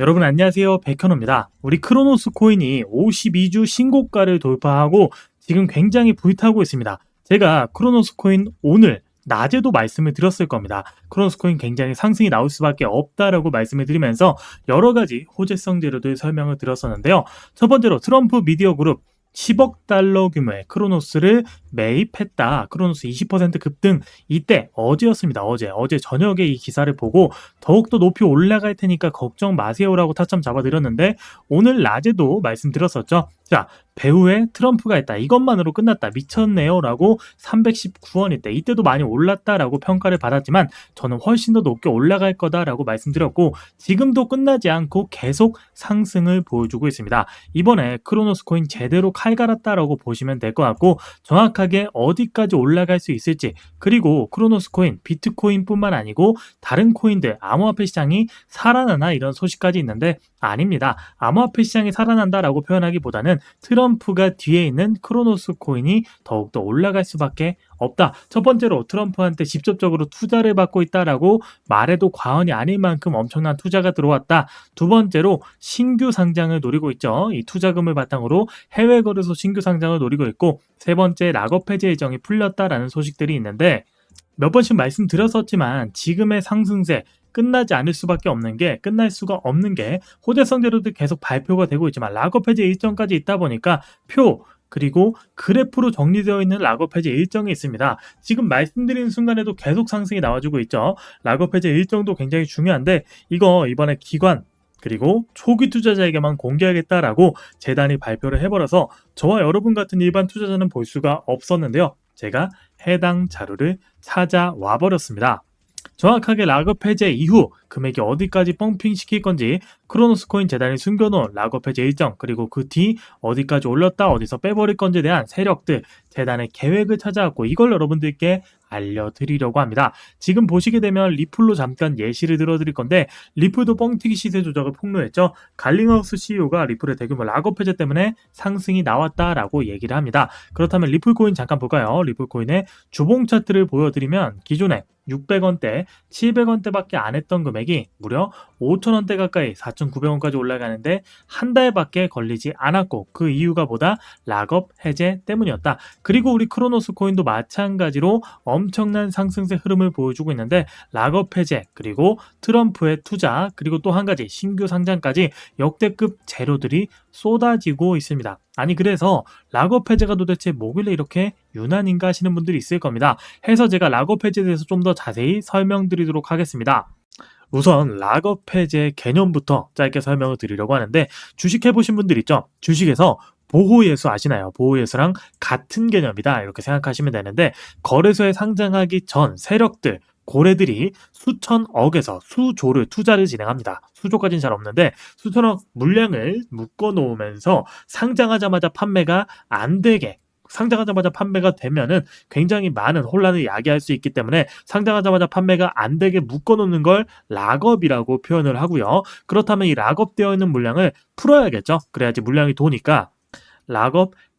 여러분 안녕하세요. 백현호입니다. 우리 크로노스 코인이 52주 신고가를 돌파하고 지금 굉장히 불타고 있습니다. 제가 크로노스 코인 오늘 낮에도 말씀을 드렸을 겁니다. 크로노스 코인 굉장히 상승이 나올 수밖에 없다라고 말씀을 드리면서 여러 가지 호재성 재료들 설명을 드렸었는데요. 첫 번째로 트럼프 미디어 그룹 10억 달러 규모의 크로노스를 매입했다. 크로노스 20% 급등. 이때 어제였습니다. 어제. 어제 저녁에 이 기사를 보고 더욱더 높이 올라갈 테니까 걱정 마세요라고 타점 잡아드렸는데 오늘 낮에도 말씀드렸었죠. 자, 배후에 트럼프가 있다. 이것만으로 끝났다. 미쳤네요라고 319원일 때 이때도 많이 올랐다라고 평가를 받았지만 저는 훨씬 더 높게 올라갈 거다라고 말씀드렸고 지금도 끝나지 않고 계속 상승을 보여주고 있습니다. 이번에 크로노스 코인 제대로 칼 갈았다라고 보시면 될 것 같고 정확 하게 어디까지 올라갈 수 있을지 그리고 크로노스 코인, 비트코인뿐만 아니고 다른 코인들 암호화폐 시장이 살아나나 이런 소식까지 있는데 아닙니다. 암호화폐 시장이 살아난다라고 표현하기보다는 트럼프가 뒤에 있는 크로노스 코인이 더욱더 올라갈 수밖에 없다. 첫 번째로 트럼프한테 직접적으로 투자를 받고 있다라고 말해도 과언이 아닐 만큼 엄청난 투자가 들어왔다. 두 번째로 신규 상장을 노리고 있죠. 이 투자금을 바탕으로 해외 거래소 신규 상장을 노리고 있고 세 번째 락업 해제 예정이 풀렸다라는 소식들이 있는데 몇 번씩 말씀드렸었지만 지금의 상승세 끝나지 않을 수밖에 없는 게 끝날 수가 없는 게 호재성 재료들 계속 발표가 되고 있지만 락업 해제 일정까지 있다 보니까 표 그리고 그래프로 정리되어 있는 락업 해제 일정이 있습니다. 지금 말씀드린 순간에도 계속 상승이 나와주고 있죠. 락업 해제 일정도 굉장히 중요한데 이거 이번에 기관 그리고 초기 투자자에게만 공개하겠다라고 재단이 발표를 해버려서 저와 여러분 같은 일반 투자자는 볼 수가 없었는데요. 제가 해당 자료를 찾아와 버렸습니다. 정확하게 락업 해제 이후 금액이 어디까지 펌핑 시킬 건지 크로노스 코인 재단이 숨겨놓은 락업 해제 일정 그리고 그 뒤 어디까지 올렸다 어디서 빼버릴 건지에 대한 세력들 재단의 계획을 찾아왔고 이걸 여러분들께 알려드리려고 합니다. 지금 보시게 되면 리플로 잠깐 예시를 들어드릴 건데 리플도 뻥튀기 시세 조작을 폭로했죠. 갈링하우스 CEO가 리플의 대규모 락업 해제 때문에 상승이 나왔다라고 얘기를 합니다. 그렇다면 리플 코인 잠깐 볼까요? 리플 코인의 주봉 차트를 보여드리면 기존에 600원대, 700원대밖에 안 했던 금액이 무려 5천원대 가까이 4,900원까지 올라가는데 한 달밖에 걸리지 않았고 그 이유가 보다 락업 해제 때문이었다. 그리고 우리 크로노스 코인도 마찬가지로 엄청난 상승세 흐름을 보여주고 있는데 락업 해제 그리고 트럼프의 투자 그리고 또 한 가지 신규 상장까지 역대급 재료들이 쏟아지고 있습니다. 아니 그래서 락업 해제가 도대체 뭐길래 이렇게 유난인가 하시는 분들이 있을 겁니다. 해서 제가 락업 해제에 대해서 좀 더 자세히 설명드리도록 하겠습니다. 우선 락업 해제 개념부터 짧게 설명을 드리려고 하는데 주식 해보신 분들 있죠? 주식에서 보호예수 아시나요? 보호예수랑 같은 개념이다 이렇게 생각하시면 되는데 거래소에 상장하기 전 세력들 고래들이 수천억에서 수조를 투자를 진행합니다. 수조까지는 잘 없는데 수천억 물량을 묶어 놓으면서 상장하자마자 판매가 안 되게 상장하자마자 판매가 되면은 굉장히 많은 혼란을 야기할 수 있기 때문에 상장하자마자 판매가 안 되게 묶어놓는 걸 락업이라고 표현을 하고요. 그렇다면 이 락업되어 있는 물량을 풀어야겠죠. 그래야지 물량이 도니까 락업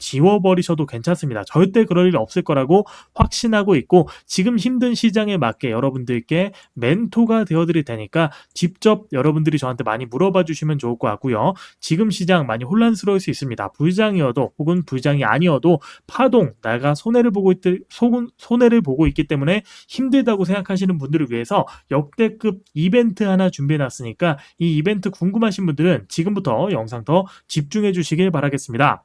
지워버리셔도 괜찮습니다. 절대 그럴 일 없을 거라고 확신하고 있고 지금 힘든 시장에 맞게 여러분들께 멘토가 되어드릴 테니까 직접 여러분들이 저한테 많이 물어봐 주시면 좋을 것 같고요. 지금 시장 많이 혼란스러울 수 있습니다. 불장이어도 혹은 불장이 아니어도 파동 내가 손해를 보고 있 손해를 보고 있기 때문에 힘들다고 생각하시는 분들을 위해서 역대급 이벤트 하나 준비해 놨으니까 이 이벤트 궁금하신 분들은 지금부터 영상 더 집중해 주시길 바라겠습니다.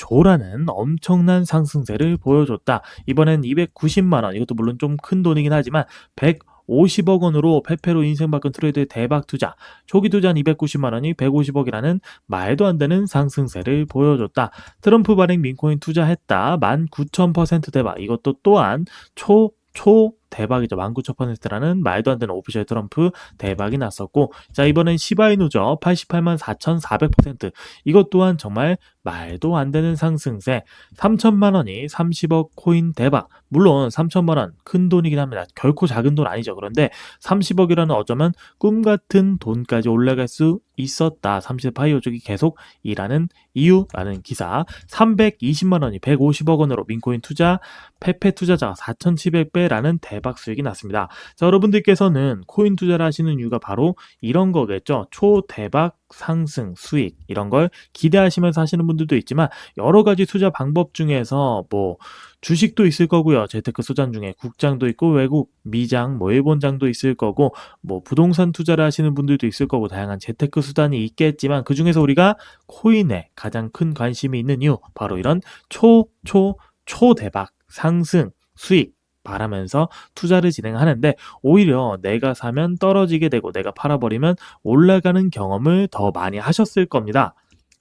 조라는 엄청난 상승세를 보여줬다. 이번엔 290만 원, 이것도 물론 좀 큰 돈이긴 하지만 150억 원으로 페페로 인생 바꾼 트레이드의 대박 투자, 초기 투자한 290만 원이 150억이라는 말도 안 되는 상승세를 보여줬다. 트럼프 발행 민코인 투자했다. 19,000% 대박. 이것도 또한 초, 초, 대박이죠. 19,000%라는 말도 안 되는 오피셜 트럼프 대박이 났었고, 자, 이번엔 시바이누죠. 88만 4,400%. 이것 또한 정말 말도 안 되는 상승세. 3천만 원이 30억 코인 대박. 물론 3천만 원 큰 돈이긴 합니다. 결코 작은 돈 아니죠. 그런데 30억이라는 어쩌면 꿈 같은 돈까지 올라갈 수 있었다. 30대 파이오족이 계속 일하는 이유라는 기사. 320만 원이 150억 원으로 민코인 투자, 페페 투자자가 4,700배라는 대박 수익이 났습니다. 자, 여러분들께서는 코인 투자를 하시는 이유가 바로 이런 거겠죠. 초대박 상승, 수익 이런 걸 기대하시면서 하시는 분들도 있지만 여러 가지 투자 방법 중에서 뭐 주식도 있을 거고요. 재테크 소장 중에 국장도 있고 외국 미장, 뭐 일본장도 있을 거고 뭐 부동산 투자를 하시는 분들도 있을 거고 다양한 재테크 수단이 있겠지만 그 중에서 우리가 코인에 가장 큰 관심이 있는 이유 바로 이런 초, 초, 초 대박 상승, 수익 바라면서 투자를 진행하는데 오히려 내가 사면 떨어지게 되고 내가 팔아버리면 올라가는 경험을 더 많이 하셨을 겁니다.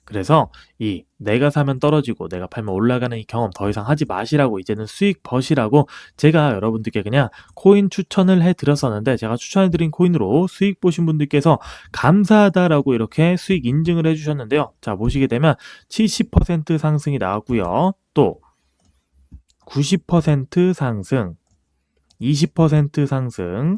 그래서 이 내가 사면 떨어지고 내가 팔면 올라가는 이 경험 더 이상 하지 마시라고 이제는 수익 버시라고 제가 여러분들께 그냥 코인 추천을 해 드렸었는데 제가 추천해 드린 코인으로 수익 보신 분들께서 감사하다라고 이렇게 수익 인증을 해 주셨는데요. 자, 보시게 되면 70% 상승이 나왔고요. 또 90% 상승, 20% 상승,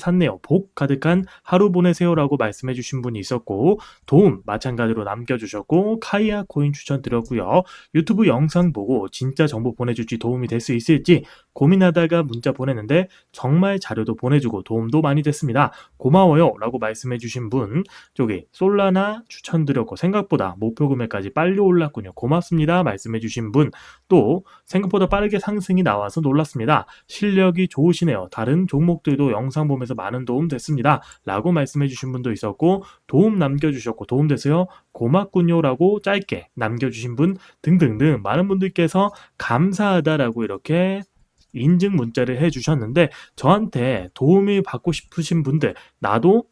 샀네요. 복 가득한 하루 보내세요라고 말씀해 주신 분이 있었고 도움 마찬가지로 남겨주셨고 카이아 코인 추천 드렸고요. 유튜브 영상 보고 진짜 정보 보내줄지 도움이 될 수 있을지 고민하다가 문자 보냈는데 정말 자료도 보내주고 도움도 많이 됐습니다. 고마워요 라고 말씀해 주신 분 저기 솔라나 추천드렸고 생각보다 목표 금액까지 빨리 올랐군요. 고맙습니다 말씀해 주신 분 또 생각보다 빠르게 상승이 나와서 놀랐습니다. 실력이 좋으시네요. 다른 종목들도 영상 보면 서 많은 도움 됐습니다. 라고 말씀해 주신 분도 있었고 도움 남겨주셨고 도움 되세요? 고맙군요 라고 짧게 남겨주신 분 등등등 많은 분들께서 감사하다라고 이렇게 인증 문자를 해주셨는데 저한테 도움이 받고 싶으신 분들 나도